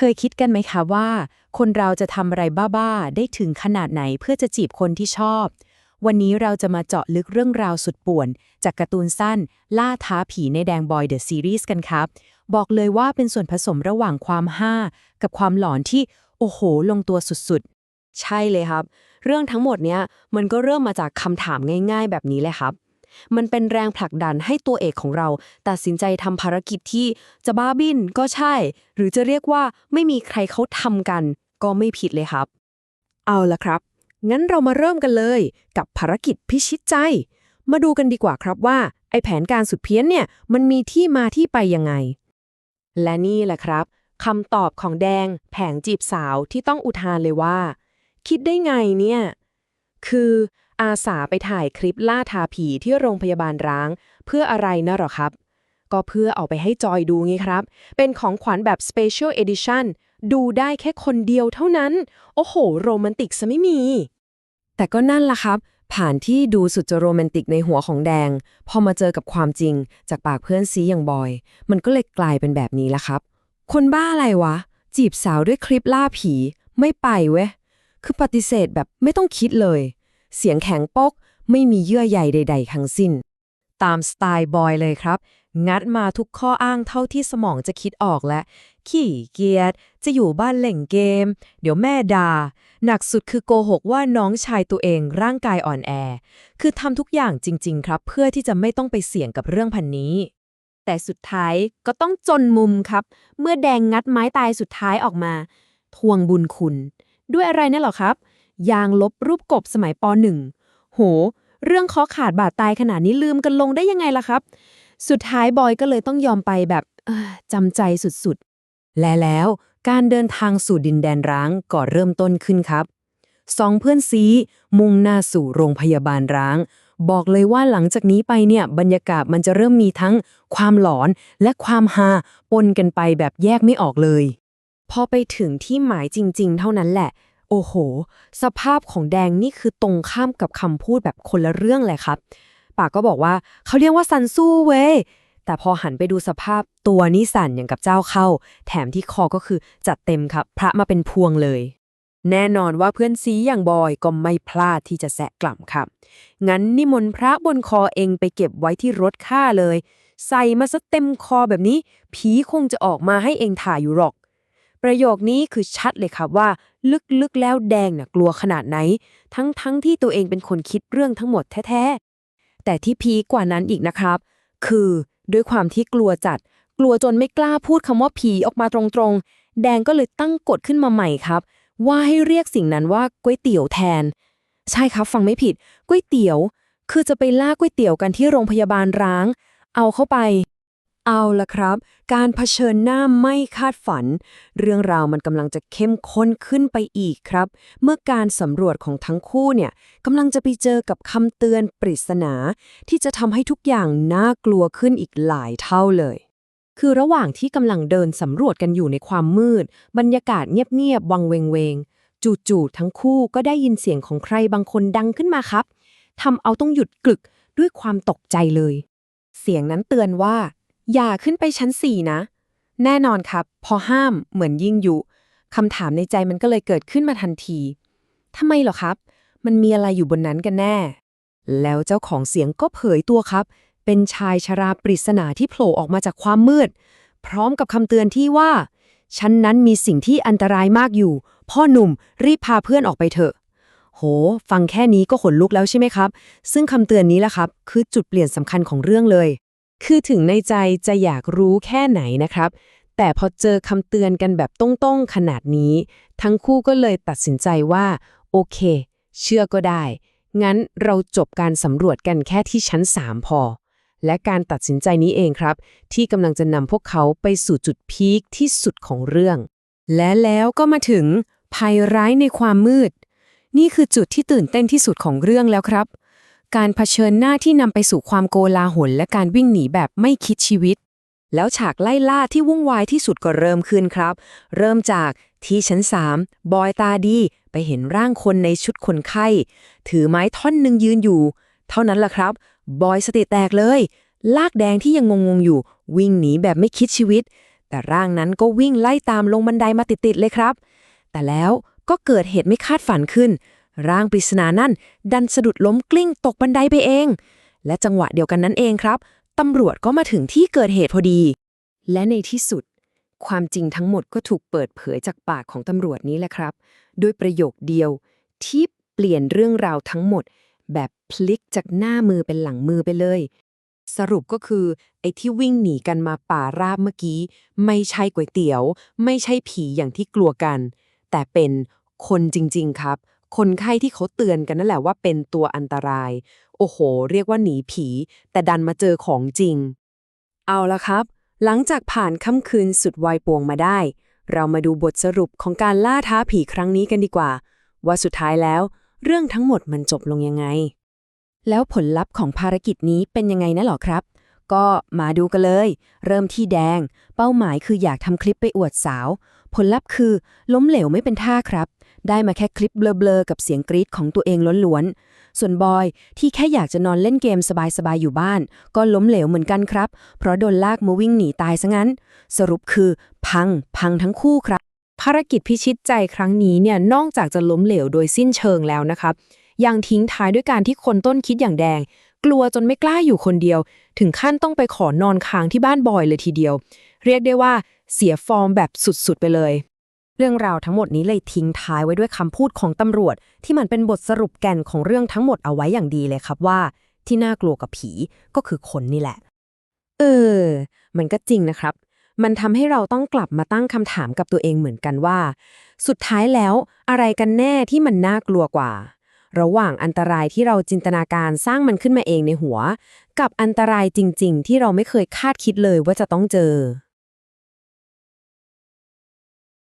เคยคิดกันไหมคะว่า คนเราจะทำอะไรบ้าๆ ได้ถึงขนาดไหนเพื่อจะจีบคนที่ชอบ วันนี้เราจะมาเจาะลึกเรื่องราวสุดป่วน จากการ์ตูนสั้น ล่าท้าผีในแดงบอยเดอะซีรีส์กันครับ บอกเลยว่าเป็นส่วนผสมระหว่างความห้า กับความหลอนที่ โอ้โห ลงตัวสุดๆ ใช่เลยครับ เรื่องทั้งหมดเนี้ยมันก็เริ่มมาจากคำถามง่าย ๆ แบบนี้เลยครับ มันเป็นแรงผลักดันให้ตัวเอกของเรา ตัดสินใจทำภารกิจที่จะบ้าบินก็ใช่ หรือจะเรียกว่าไม่มีใครเขาทำกัน ก็ไม่ผิดเลยครับ เอาละครับ งั้นเรามาเริ่มกันเลย กับภารกิจพิชิตใจ มาดูกันดีกว่าครับว่า ไอแผนการสุดเพี้ยนเนี่ย มันมีที่มาที่ไปยังไง และนี่แหละครับคำตอบของแดง แผงจีบสาวที่ต้องอุทานเลยว่า คิดได้ไงเนี่ย คือ อาสาไปถ่ายคลิปล่าทาผีที่โรงพยาบาลร้าง เพื่ออะไรนะหรอครับ ก็เพื่อเอาไปให้จอยดูไงครับ เป็นของขวัญแบบ Special Edition ดูได้แค่คนเดียวเท่านั้น โอ้โห โรแมนติกซะไม่มี แต่ก็นั่นล่ะครับ ผ่านที่ดูสุดจะโรแมนติกในหัวของแดง พอมาเจอกับความจริง จากปากเพื่อนซีอย่างบอย มันก็เลยกลายเป็นแบบนี้ละครับ คนบ้าอะไรวะ จีบสาวด้วยคลิปล่าผี ไม่ไปเว้ย คือปฏิเสธแบบไม่ต้องคิดเลย เสียงแข็งปก ไม่มีเยื่อใยใด ๆ ทั้งสิ้น ตามสไตล์บอยเลยครับ งัดมาทุกข้ออ้างเท่าที่สมองจะคิดออกและ ขี้เกียจจะอยู่บ้านเล่นเกม เดี๋ยวแม่ด่าหนักสุดคือโกหกว่าน้องชายตัวเองร่างกายอ่อนแอ คือทำทุกอย่างจริง ๆ ครับ เพื่อที่จะไม่ต้องไปเสี่ยงกับเรื่องพันนี้ แต่สุดท้ายก็ต้องจนมุมครับ เมื่อแดงงัดไม้ตายสุดท้ายออกมา ทวงบุญคุณ ด้วยอะไรนั่นหรอครับ ยางลบรูปกบสมัยป .1 โห เรื่องคอขาดบาดตายขนาดนี้ลืมกันลงได้ยังไงล่ะครับ สุดท้ายบอยก็เลยต้องยอมไปแบบเอ้อจำใจสุดๆ และแล้วการเดินทางสู่ดินแดนร้างก็เริ่มต้นขึ้นครับสองเพื่อนซีมุ่งหน้าสู่โรงพยาบาลร้าง บอกเลยว่าหลังจากนี้ไปเนี่ยบรรยากาศมันจะเริ่มมีทั้งความหลอนและความฮาปนกันไปแบบแยกไม่ออกเลย พอไปถึงที่หมายจริง ๆ เท่านั้นแหละ โอ้โห สภาพของแดงนี่คือตรงข้ามกับคำพูดแบบคนละเรื่องเลยครับ ปากก็บอกว่าเขาเรียกว่าซันสู้เว้ย แต่พอหันไปดูสภาพตัวนี่สั่นอย่างกับเจ้าเข้า แถมที่คอก็คือจัดเต็มครับ พระมาเป็นพวงเลย แน่นอนว่าเพื่อนซีอย่างบอยก็ไม่พลาดที่จะแสะกล่ำครับ งั้นนิมนต์พระบนคอเองไปเก็บไว้ที่รถข้าเลย ใส่มาซะเต็มคอแบบนี้ ผีคงจะออกมาให้เองถ่ายอยู่หรอกประโยคนี้คือชัดเลยครับว่า ลึกๆแล้วแดงน่ะกลัวขนาดไหน ทั้งๆทที่ตัวเองเป็นคนคิดเรื่องทั้งหมดแท้ๆ แต่ที่พีกว่านั้นอีกนะครับ คือด้วยความที่กลัวจัด กลัวจนไม่กล้าพูดคำว่าผีออกมาตรงๆ แดงก็เลยตั้งกฎขึ้นมาใหม่ครับ ว่าให้เรียกสิ่งนั้นว่าก๋วยเตี๋ยวแทน ใช่ครับฟังไม่ผิดก๋วยเตี๋ยว คือจะไปล่าก๋วยเตี๋ยวกันที่โรงพยาบาลร้าง เอาเข้าไป เอาละครับ การเผชิญหน้าไม่คาดฝัน เรื่องราวมันกำลังจะเข้มข้นขึ้นไปอีกครับ เมื่อการสำรวจของทั้งคู่เนี่ยกำลังจะไปเจอกับคำเตือนปริศนา ที่จะทำให้ทุกอย่างน่ากลัวขึ้นอีกหลายเท่าเลย คือระหว่างที่กำลังเดินสำรวจกันอยู่ในความมืด บรรยากาศเงียบๆวังเวงเวงจู่ๆทั้งคู่ก็ได้ยินเสียงของใครบางคนดังขึ้นมาครับทำเอาต้องหยุดกลึกด้วยความตกใจเลย เสียงนั้นเตือนว่า อย่าขึ้นไปชั้นสี่นะ แน่นอนครับ พอห้ามเหมือนยิ่งยุคำถามในใจมันก็เลยเกิดขึ้นมาทันทีทำไมเหรอครับ มันมีอะไรอยู่บนนั้นกันแน่ แล้วเจ้าของเสียงก็เผยตัวครับ เป็นชายชราปริศนาที่โผล่ออกมาจากความมืด พร้อมกับคำเตือนที่ว่า ชั้นนั้นมีสิ่งที่อันตรายมากอยู่ พ่อหนุ่มรีบพาเพื่อนออกไปเถอะ โห ฟังแค่นี้ก็ขนลุกแล้วใช่ไหมครับ ซึ่งคำเตือนนี้แหละครับ คือจุดเปลี่ยนสำคัญของเรื่องเลย คือถึงในใจจะอยากรู้แค่ไหนนะครับ แต่พอเจอคำเตือนกันแบบต้งๆขนาดนี้ ทั้งคู่ก็เลยตัดสินใจว่า โอเค เชื่อก็ได้ งั้นเราจบการสำรวจกันแค่ที่ชั้น 3 พอ และการตัดสินใจนี้เองครับ ที่กำลังจะนำพวกเขาไปสู่จุดพีคที่สุดของเรื่อง และแล้วก็มาถึงภัยร้ายในความมืด นี่คือจุดที่ตื่นเต้นที่สุดของเรื่องแล้วครับ การเผชิญหน้าที่นำไปสู่ความโกลาหลและการวิ่งหนีแบบไม่คิดชีวิต แล้วฉากไล่ล่าที่วุ่นวายที่สุดก็เริ่มขึ้นครับ เริ่มจากที่ชั้น3บอยตาดีไปเห็นร่างคนในชุดคนไข้ ถือไม้ท่อนหนึ่งยืนอยู่ เท่านั้นล่ะครับ บอยสติแตกเลย ลากแดงที่ยังงงๆอยู่ วิ่งหนีแบบไม่คิดชีวิต แต่ร่างนั้นก็วิ่งไล่ตามลงบันไดมาติดๆเลยครับ แต่แล้วก็เกิดเหตุไม่คาดฝันขึ้น ร่างปริศนานั่นดันสะดุดล้มกลิ้งตกบันไดไปเอง และจังหวะเดียวกันนั้นเองครับตำรวจก็มาถึงที่เกิดเหตุพอดี และในที่สุด ความจริงทั้งหมดก็ถูกเปิดเผยจากปากของตำรวจนี้แหละครับ ด้วยประโยคเดียวที่เปลี่ยนเรื่องราวทั้งหมด แบบพลิกจากหน้ามือเป็นหลังมือไปเลย สรุปก็คือ ไอ้ที่วิ่งหนีกันมาป่าราบเมื่อกี้ ไม่ใช่ก๋วยเตี๋ยว ไม่ใช่ผีอย่างที่กลัวกัน แต่เป็นคนจริง ๆ ครับ คนไข้ที่เขาเตือนกันนั่นแหละว่าเป็นตัวอันตราย โอ้โห เรียกว่าหนีผี แต่ดันมาเจอของจริง เอาละครับ หลังจากผ่านค่ำคืนสุดวัยป่วงมาได้ เรามาดูบทสรุปของการล่าท้าผีครั้งนี้กันดีกว่า ว่าสุดท้ายแล้ว เรื่องทั้งหมดมันจบลงยังไง แล้วผลลัพธ์ของภารกิจนี้เป็นยังไงนะหรอครับ ก็มาดูกันเลย เริ่มที่แดง เป้าหมายคืออยากทำคลิปไปอวดสาว ผลลัพธ์คือ ล้มเหลวไม่เป็นท่าครับ ได้มาแค่คลิปเบลอๆกับเสียงกรี๊ดของตัวเองล้วนๆ ส่วนบอยที่แค่อยากจะนอนเล่นเกมสบายๆ อยู่บ้าน ก็ล้มเหลวเหมือนกันครับ เพราะโดนลากมาวิ่งหนีตายซะงั้น สรุปคือพัง พังทั้งคู่ครับ ภารกิจพิชิตใจครั้งนี้เนี่ยนอกจากจะล้มเหลวโดยสิ้นเชิงแล้วนะครับ ยังทิ้งท้ายด้วยการที่คนต้นคิดอย่างแดง กลัวจนไม่กล้าอยู่คนเดียว ถึงขั้นต้องไปขอนอนค้างที่บ้านบอยเลยทีเดียว เรียกได้ว่าเสียฟอร์มแบบสุดๆไปเลย เรื่องราวทั้งหมดนี้เลยทิ้งท้ายไว้ด้วยคำพูดของตำรวจ ที่มันเป็นบทสรุปแก่นของเรื่องทั้งหมดเอาไว้อย่างดีเลยครับว่า ที่น่ากลัวกับผีก็คือคนนี่แหละ เออ มันก็จริงนะครับ มันทำให้เราต้องกลับมาตั้งคำถามกับตัวเองเหมือนกันว่า สุดท้ายแล้วอะไรกันแน่ที่มันน่ากลัวกว่า ระหว่างอันตรายที่เราจินตนาการสร้างมันขึ้นมาเองในหัว กับอันตรายจริง ๆ ที่เราไม่เคยคาดคิดเลยว่าจะต้องเจอ